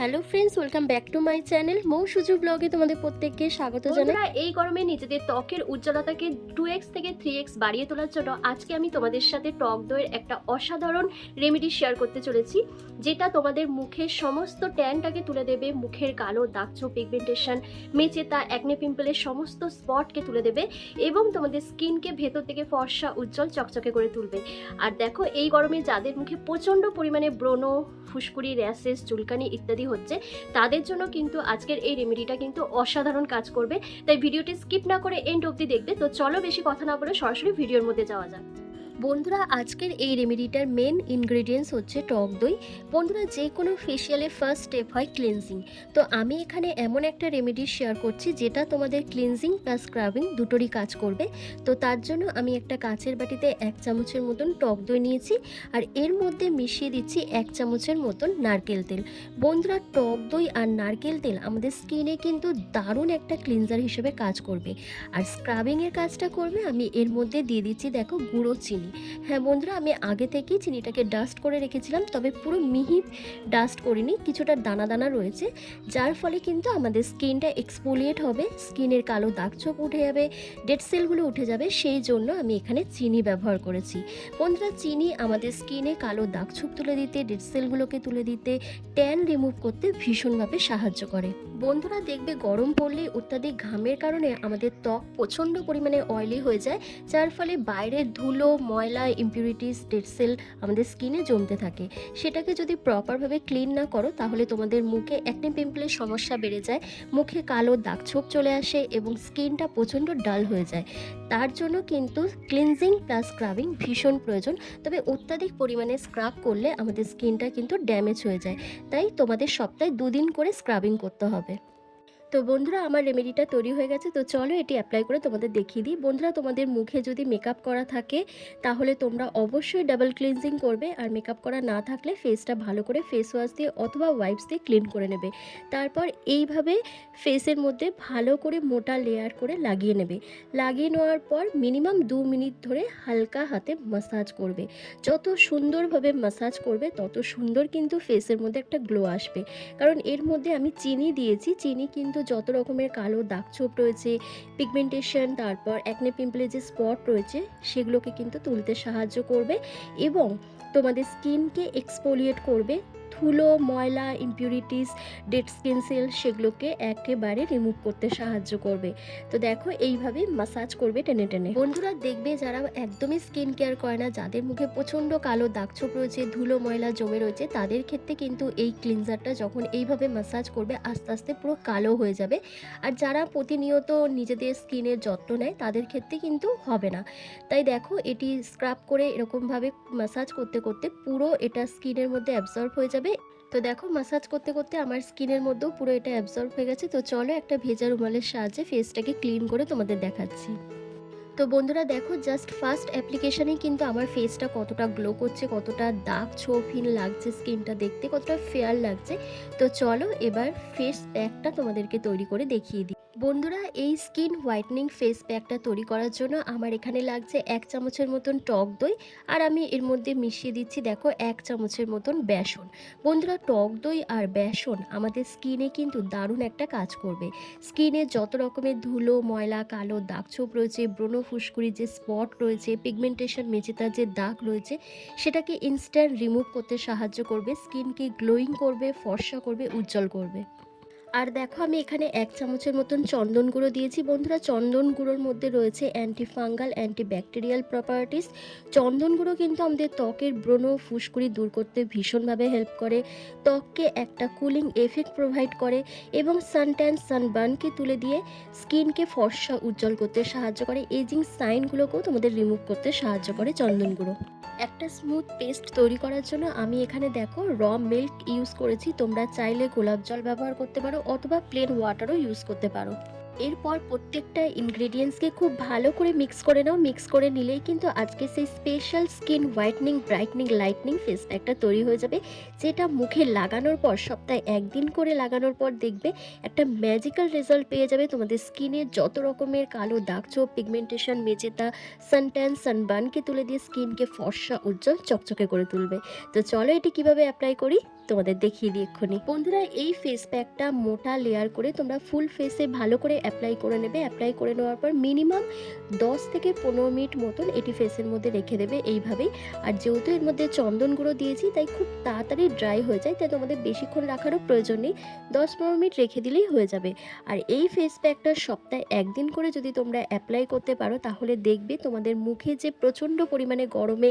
Hello friends welcome back to my channel Mou Suju ব্লগে তোমাদের প্রত্যেককে স্বাগত জানাই। এই গরমে নিজেদের ত্বকের উজ্জ্বলতাকে টু এক্স থেকে থ্রি এক্স বাড়িয়ে তোলার জন্য আজকে আমি তোমাদের সাথে টক দইয়ের একটা অসাধারণ রেমেডি শেয়ার করতে চলেছি, যেটা তোমাদের মুখের সমস্ত ট্যানটাকে তুলে দেবে, মুখের কালো দাগছো পিগমেন্টেশন মেচেতা অ্যাকনে পিম্পলের সমস্ত স্পটকে তুলে দেবে এবং তোমাদের স্কিনকে ভেতর থেকে ফর্সা, উজ্জ্বল, চকচকে করে তুলবে। আর দেখো, এই গরমে যাদের মুখে প্রচণ্ড পরিমাণে ব্রণ ফুসকুড়ি, র্যাশেস, চুলকানি ইত্যাদি হচ্ছে, তাদের জন্য কিন্তু আজকের এই রেমেডিটা কিন্তু অসাধারণ কাজ করবে। তাই ভিডিওটি স্কিপ না করে এন্ড অব্দি দেখবে। তো চলো বেশি কথা না বলে সরাসরি ভিডিওর মধ্যে যাওয়া যাক। বন্ধুরা, আজকের এই রেমেডিটার মেন ইনগ্রেডিয়েন্টস হচ্ছে টক দই। বন্ধুরা যে কোনো ফেসিয়ালে ফার্স্ট স্টেপ হয় ক্লিনজিং তো আমি এখানে এমন একটা রেমেডি শেয়ার করছি, যেটা তোমাদের ক্লিনজিং প্লাস স্ক্রাবিং দুটোরই কাজ করবে। তো তার জন্য আমি একটা কাঁচের বাটিতে এক চামচের মতন টক দই নিয়েছি, আর এর মধ্যে মিশিয়ে দিচ্ছি এক চামচের মতন নারকেল তেল। বন্ধুরা, টক দই আর নারকেল তেল আমাদের স্কিনে কিন্তু দারুণ একটা ক্লিনজার হিসেবে কাজ করবে। আর স্ক্রাবিংয়ের কাজটা করবে, আমি এর মধ্যে দিয়ে দিচ্ছি, দেখো, গুঁড়ো চিনি। হ্যাঁ বন্ধুরা, আমি আগে থেকেই চিনিটাকে ডাস্ট করে রেখেছিলাম, তবে পুরো মিহি ডাস্ট করিনি, কিছুটা দানা দানা রয়েছে, যার ফলে কিন্তু আমাদের স্কিনটা এক্সপোলিয়েট হবে, স্কিনের কালো দাগ ছোপ উঠে যাবে ডেড সেলগুলো উঠে যাবে, সেই জন্য আমি এখানে চিনি ব্যবহার করেছি। বন্ধুরা, চিনি আমাদের স্কিনে কালো দাগ ছোপ তুলে দিতে ডেড সেলগুলোকে তুলে দিতে ট্যান রিমুভ করতে ভীষণভাবে সাহায্য করে। বন্ধুরা, দেখবে গরম পড়লে অত্যাধিক ঘামের কারণে আমাদের ত্বক প্রচণ্ড পরিমাণে অয়েলি হয়ে যায়, যার ফলে বাইরের ধুলো ময়লা ইম্পিউরিটিস ডেড সেল আমাদের স্কিনে জমতে থাকে। সেটাকে যদি প্রপারভাবে ক্লিন না করো, তাহলে তোমাদের মুখে অ্যাকনে পিম্পলের সমস্যা বেড়ে যায়। মুখে কালো দাগ ছোপ চলে আসে এবং স্কিনটা প্রচণ্ড ডাল হয়ে যায়। তার জন্য কিন্তু ক্লিনজিং প্লাস স্ক্রাবিং ভীষণ প্রয়োজন। তবে অত্যাধিক পরিমাণে স্ক্রাব করলে আমাদের স্কিনটা কিন্তু ড্যামেজ হয়ে যায়। তাই তোমাদের সপ্তাহে দুদিন করে স্ক্রাবিং করতে হবে। তো বন্ধুরা, আমার রেমেডিটা তৈরি হয়ে গেছে। তো চলো এটি অ্যাপ্লাই করে তোমাদের দেখিয়ে দিই। বন্ধুরা, তোমাদের মুখে যদি মেকআপ করা থাকে, তাহলে তোমরা অবশ্যই ডাবল ক্লিনজিং করবে। আর মেকআপ করা না থাকলে ফেসটা ভালো করে ফেস ওয়াশ দিয়ে অথবা ওয়াইপস দিয়ে ক্লিন করে নেবে। তারপর এইভাবে ফেসের মধ্যে ভালো করে মোটা লেয়ার করে লাগিয়ে নেবে। লাগিয়ে নেওয়ার পর মিনিমাম দু মিনিট ধরে হালকা হাতে মাসাজ করবে। যত সুন্দরভাবে মাসাজ করবে, তত সুন্দর কিন্তু ফেসের মধ্যে একটা গ্লো আসবে। কারণ এর মধ্যে আমি চিনি দিয়েছি। চিনি কিন্তু যত রকমের কালো দাগ ছোপ রয়েছে পিগমেন্টেশন তারপর অ্যাকনে পিম্পলের যে স্পট রয়েছে, সেগুলোকে কিন্তু তুলতে সাহায্য করবে এবং তোমাদের স্কিনকে এক্সপোলিয়েট করবে। ধুলো ময়লা ইম্পিউরিটিস ডেড স্কিন সেল সেগুলোকে একেবারে রিমুভ করতে সাহায্য করবে। তো দেখো এইভাবে মাসাজ করবে টেনে টেনে। বন্ধুরা দেখবে যারা একদমই স্কিন কেয়ার করে না, যাদের মুখে প্রচণ্ড কালো দাগছোপ রয়েছে, ধুলো, ময়লা জমে রয়েছে, তাদের ক্ষেত্রে কিন্তু এই ক্লিনজারটা যখন এইভাবে মাসাজ করবে, আস্তে আস্তে পুরো কালো হয়ে যাবে। আর যারা প্রতিনিয়ত নিজেদের স্কিনের যত্ন নেয়, তাদের ক্ষেত্রে কিন্তু হবে না। তাই দেখো এটি স্ক্রাব করে এরকমভাবে মাসাজ করতে করতে পুরো এটা স্কিনের মধ্যে অ্যাবজর্ব হয়ে যাবে। তো দেখো মাসাজ করতে করতে আমার স্কিনের মধ্যেও পুরো এটা অ্যাবজর্ব হয়ে গেছে। তো চলো একটা ভেজা রুমালের সাহায্যে ফেসটাকে ক্লিন করে তোমাদের দেখাচ্ছি। তো বন্ধুরা দেখো জাস্ট ফার্স্ট অ্যাপ্লিকেশনেই কিন্তু আমার ফেসটা কতটা গ্লো করছে, কতটা দাগ ছোপহীন লাগছে স্কিনটা দেখতে, কতটা ফেয়ার লাগছে। তো চলো এবার ফেস প্যাকটা তোমাদেরকে তৈরি করে দেখিয়ে দিই। বন্ধুরা, এই স্কিন হোয়াইটনিং ফেস প্যাকটা তৈরি করার জন্য আমার এখানে লাগছে এক চামচের মতন টক দই আর আমি এর মধ্যে মিশিয়ে দিচ্ছি দেখো এক চামচের মতন বেসন। বন্ধুরা, টক দই আর বেসন আমাদের স্কিনে কিন্তু দারুণ একটা কাজ করবে। স্কিনে যত রকমের ধুলো, ময়লা, কালো দাগ ছোপ রয়েছে, ব্রণ ফুসকুড়ি যে স্পট রয়েছে পিগমেন্টেশন মেচেতার যে দাগ রয়েছে, সেটাকে ইনস্ট্যান্ট রিমুভ করতে সাহায্য করবে স্কিনকে গ্লোয়িং করবে, ফর্সা করবে, উজ্জ্বল করবে। আর দেখো, আমি এখানে এক চামচের মতন চন্দন গুঁড়ো দিয়েছি। বন্ধুরা, চন্দন গুঁড়োর মধ্যে রয়েছে anti fungal anti bacterial properties চন্দন গুঁড়ো কিন্তু আমাদের ত্বকের ব্রণ ফুসকুড়ি দূর করতে ভীষণভাবে হেল্প করে। ত্বককে একটা কুলিং এফেক্ট প্রোভাইড করে এবং সানট্যান সানবার্নকে তুলে দিয়ে স্কিনকে ফর্সা উজ্জ্বল করতে সাহায্য করে। এজিং সাইনগুলোকেও তোমাদের রিমুভ করতে সাহায্য করে চন্দন গুঁড়ো। একটা স্মুথ পেস্ট তৈরি করার জন্য আমি এখানে দেখো র মিল্ক ইউজ করেছি। তোমরা চাইলে গোলাপ জল ব্যবহার করতে পারো। অথবা প্লেন ওয়াটারও ইউজ করতে পারো। এরপর প্রত্যেকটা ইনগ্রেডিয়েন্টসকে খুব ভালো করে মিক্স করে নাও। মিক্স করে নিলেই কিন্তু আজকে সেই special skin whitening brightening lightening face প্যাকটা তৈরি হয়ে যাবে, যেটা মুখে লাগানোর পর, সপ্তাহে একদিন করে লাগানোর পর দেখবে একটা ম্যাজিক্যাল রেজাল্ট পেয়ে যাবে তোমাদের স্কিনে যত রকমের কালো দাগ ছোপ পিগমেন্টেশন মেচেতা সানট্যান সানবার্নকে তুলে দিয়ে স্কিনকে ফর্সা, উজ্জ্বল, চকচকে করে তুলবে। তো চলো এটি কীভাবে অ্যাপ্লাই করি? তোমাদের দেখিয়ে দিই এক্ষুনি। বন্ধুরা, এই ফেস প্যাকটা মোটা লেয়ার করে তোমরা ফুল ফেসে ভালো করে অ্যাপ্লাই করে নেবে। অ্যাপ্লাই করে নেওয়ার পর মিনিমাম দশ থেকে পনেরো মিনিট মতন এটি ফেসের মধ্যে রেখে দেবে এইভাবেই। আর যেহেতু এর মধ্যে চন্দন গুঁড়ো দিয়েছি, তাই খুব তাড়াতাড়ি ড্রাই হয়ে যায়, তাই তোমাদের বেশিক্ষণ রাখারও প্রয়োজন নেই। দশ পনেরো মিনিট রেখে দিলেই হয়ে যাবে। আর এই ফেস প্যাকটা সপ্তাহে একদিন করে যদি তোমরা অ্যাপ্লাই করতে পারো, তাহলে দেখবে তোমাদের মুখে যে প্রচণ্ড পরিমাণে গরমে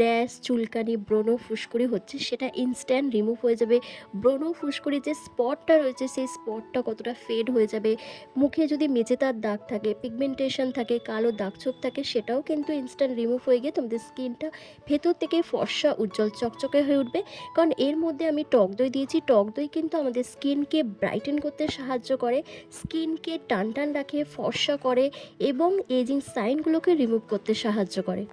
র্যাশ, চুলকানি, ব্রণ, ফুসকুড়ি হচ্ছে, সেটা ইনস্ট্যান্ট রিমুভ হয়ে যাবে। ব্রণ ফুসকুড়ি যে স্পটটা রয়েছে, সেই স্পটটা কতটা ফেড হয়ে যাবে। মুখে যদি মেচেতার দাগ থাকে পিগমেন্টেশন থাকে, কালো দাগছোপ থাকে, সেটাও কিন্তু ইনস্ট্যান্ট রিমুভ হয়ে গিয়ে তোমাদের স্কিনটা ভেতর থেকে ফর্সা, উজ্জ্বল, চকচকে হয়ে উঠবে। কারণ এর মধ্যে আমি টক দই দিয়েছি। টক দই কিন্তু আমাদের স্কিনকে ব্রাইটেন করতে সাহায্য করে স্কিনকে টান টান রাখে, ফর্সা করে এবং এজিং সাইনগুলোকে রিমুভ করতে সাহায্য করে।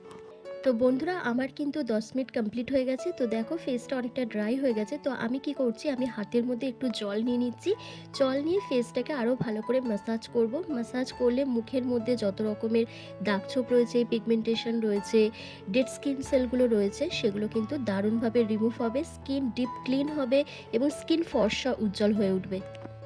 তো বন্ধুরা, আমার কিন্তু দশ মিনিট কমপ্লিট হয়ে গেছে। তো দেখো ফেসটা অনেকটা ড্রাই হয়ে গেছে। তো আমি কি করছি, আমি হাতের মধ্যে একটু জল নিয়ে নিচ্ছি। জল নিয়ে ফেসটাকে আরও ভালো করে ম্যাসাজ করব। ম্যাসাজ করলে মুখের মধ্যে যত রকমের দাগছোপ রয়েছে পিগমেন্টেশন রয়েছে ডেড স্কিন সেলগুলো রয়েছে, সেগুলো কিন্তু দারুণভাবে রিমুভ হবে। স্কিন ডিপ ক্লিন হবে এবং স্কিন ফর্সা উজ্জ্বল হয়ে উঠবে।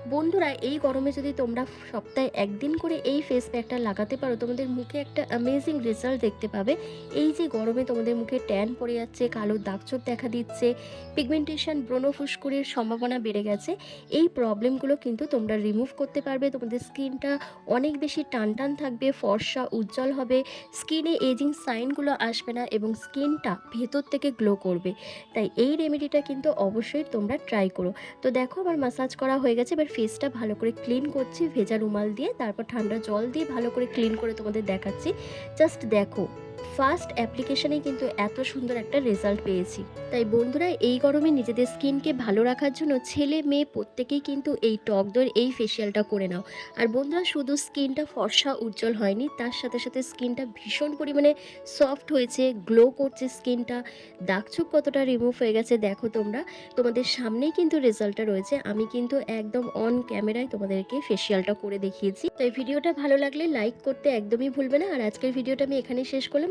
বন্ধুরা, এই গরমে যদি তোমরা সপ্তাহে একদিন করে এই ফেস প্যাকটা লাগাতে পারো, তোমাদের মুখে একটা অ্যামেজিং রেজাল্ট দেখতে পাবে। এই যে গরমে তোমাদের মুখে ট্যান পড়ে যাচ্ছে, কালো দাগছোপ দেখা দিচ্ছে পিগমেন্টেশন ব্রণ ফুসকুড়ির সম্ভাবনা বেড়ে গেছে, এই প্রবলেমগুলো কিন্তু তোমরা রিমুভ করতে পারবে। তোমাদের স্কিনটা অনেক বেশি টান টান থাকবে, ফর্সা, উজ্জ্বল হবে স্কিনে এজিং সাইনগুলো আসবে না এবং স্কিনটা ভেতর থেকে গ্লো করবে। তাই এই রেমেডিটা কিন্তু অবশ্যই তোমরা ট্রাই করো। তো দেখো, আমার মাসাজ করা হয়ে গেছে, এবার ফেসটা ভালো করে ক্লিন করছি ভেজা রুমাল দিয়ে, তারপর ঠান্ডা জল দিয়ে ভালো করে ক্লিন করে তোমাদের দেখাচ্ছি। জাস্ট দেখো। ফার্স্ট অ্যাপ্লিকেশনেই কিন্তু এত সুন্দর একটা রেজাল্ট পেয়েছি। তাই বন্ধুরা, এই গরমে নিজেদের স্কিনকে ভালো রাখার জন্য ছেলে মেয়ে প্রত্যেকেই কিন্তু এই টক এই ফেসিয়ালটা করে নাও। আর বন্ধুরা, শুধু স্কিনটা ফর্সা উজ্জ্বল হয়নি, তার সাথে সাথে স্কিনটা ভীষণ পরিমাণে সফট হয়েছে গ্লো করছে স্কিনটা। দাগছোপ কতটা রিমুভ হয়ে গেছে দেখো তোমরা। তোমাদের সামনেই কিন্তু রেজাল্টটা রয়েছে। আমি কিন্তু একদম অন ক্যামেরায় তোমাদেরকে ফেসিয়ালটা করে দেখিয়েছি। তো এই ভিডিওটা ভালো লাগলে লাইক করতে একদমই ভুলবে না। আর আজকের ভিডিওটা আমি এখানেই শেষ করলাম।